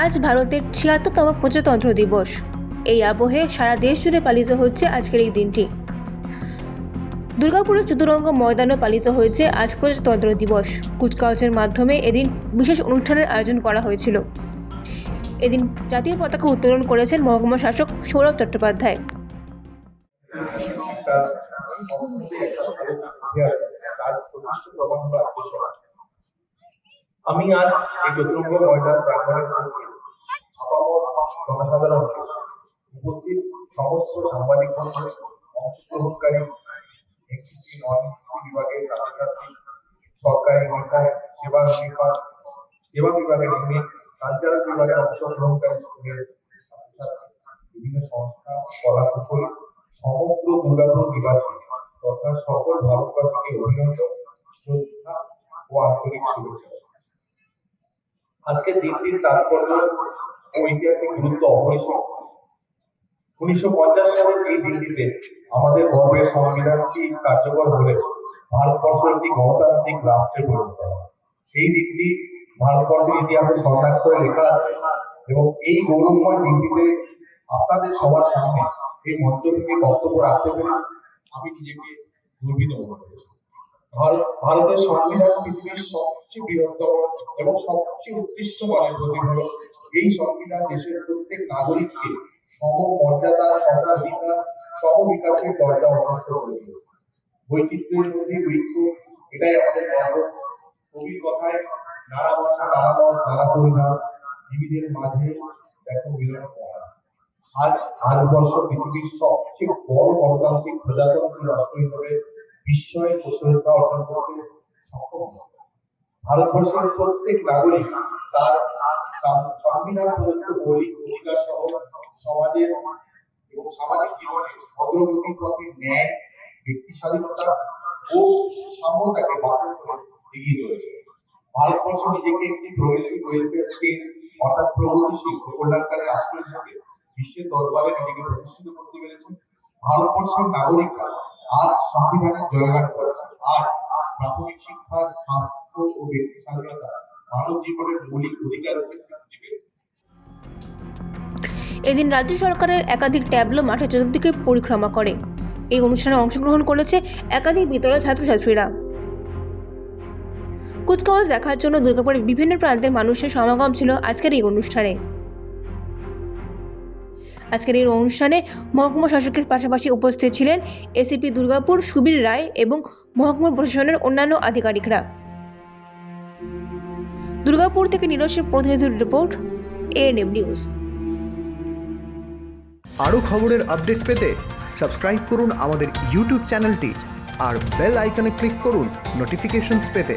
আজ ভারতের ছিয়াত্তরতম প্রজাতন্ত্র দিবস। এই আবহে সারা দেশ জুড়ে পালিত হচ্ছে আজকের এই দিনটি। দুর্গাপুরের চতুরঙ্গ ময়দানে পালিত হয়েছে আজ প্রজাতন্ত্র দিবস। কুচকাওয়াজের মাধ্যমে এদিন বিশেষ অনুষ্ঠানের আয়োজন করা হয়েছিল। এদিন জাতীয় পতাকা উত্তোলন করেছেন মহকুমা শাসক সৌরভ চট্টোপাধ্যায়। আমি আজ এই চতুরঙ্গ ময়দান প্রাঙ্গণে উপস্থিত আপামর জনসাধারণ উপস্থিত সমস্ত সাংবাদিক বন্ধু অংশগ্রহণকারী এনসিসি নন বিভাগের ছাত্রছাত্রী সরকারি নির্বাহী সেবা বিভাগ সেবা বিভাগের ইউনিট কালচারাল বিভাগের অংশগ্রহণকারী স্কুলের ছাত্রছাত্রী বিভিন্ন সংস্থা কলা কুশলী সমগ্র দুর্গাপুর নিবাসী তথা সকল ভারতবাসীকে অভিনন্দন শ্রদ্ধা ও আন্তরিক শুভেচ্ছা আজকের দিনটির তাৎপর্য ঐতিহাসিক গুরুত্ব অপরিসীম। উনিশশো পঞ্চাশ সালের এই দিনটিতে আমাদের গর্বের সংবিধানটি কার্যকর হলে ভারতবর্ষ একটি গণতান্ত্রিক রাষ্ট্রে পরিণত হয় এই দিনটি ভারতবর্ষের ইতিহাসে স্বর্ণাক্ষরে লেখা আছে এবং এই গৌরবময় দিনটিতে আপনাদের সবার সামনে এই মঞ্চ থেকে বক্তব্য রাখতে পেরে আমি নিজেকে গর্বিত মনে করছি। ভারতের সংবিধান পৃথিবীর সবচেয়ে বৃহত্তম এবং সবচেয়ে উৎকৃষ্ট মানের প্রতিফলন এই সংবিধান দেশের প্রত্যেক নাগরিককে সম মর্যাদা সম সম বিকাশের দরজা উন্মুক্ত করে দিয়েছে বৈচিত্র্যের মধ্যে ঐক্য এটাই আমাদের গর্ব কবির কথায়, নানা ভাষা, নানা মত, নানা পরিধান জীবীদের মাঝে দেখো মিলন মহান আজ ভারতবর্ষ পৃথিবীর সবচেয়ে বড় গণতান্ত্রিক প্রজাতন্ত্রী রাষ্ট্র হিসেবে বিস্ময়ের প্রশ্রদ্ধা অর্জন করতে সক্ষম ভারতবর্ষের প্রত্যেক নাগরিক তার সংবিধান প্রদত্ত মৌলিক অধিকার সহ সমাজের এবং সামাজিক জীবনে অগ্রগতির পথে ন্যায় ব্যক্তি স্বাধীনতা ও সাম্যতাকে বাতিল করে এগিয়ে চলেছে। ভারতবর্ষ নিজেকে একটি প্রগতিশীল ওয়েলফেয়ার স্টেট অর্থাৎ প্রগতিশীল কল্যাণকারী রাষ্ট্র হিসেবে বিশ্বের দরবারে নিজেকে প্রতিষ্ঠিত করতে পেরেছে। ভারতবর্ষের নাগরিকরা আজ সংবিধানের করেছে আর প্রাথমিক শিক্ষা, স্বাস্থ্য ও ব্যক্তি স্বাধীনতা মানব জীবনের মৌলিক অধিকার এদিন রাজ্য সরকারের একাধিক ট্যাবলো মাঠে চতুর্দিকে পরিক্রমা করে। এই অনুষ্ঠানে অংশগ্রহণ করেছে একাধিক বিদ্যালয়ের ছাত্রছাত্রীরা। কুচকাওয়াজ দেখার জন্য দুর্গাপুরের বিভিন্ন প্রান্তের মানুষের সমাগম ছিল আজকের এই অনুষ্ঠানে। আজকের এই অনুষ্ঠানে মহকুমা শাসকের পাশাপাশি উপস্থিত ছিলেন এসিপি দুর্গাপুর সুবীর রায় এবং মহকুমা প্রশাসনের অন্যান্য আধিকারিকরা। দুর্গাপুর থেকে নিরসের প্রতিনিধির রিপোর্ট এএনএম নিউজ। আরও খবরের আপডেট পেতে সাবস্ক্রাইব করুন আমাদের ইউটিউব চ্যানেলটি আর বেল আইকনে ক্লিক করুন নোটিফিকেশনস পেতে।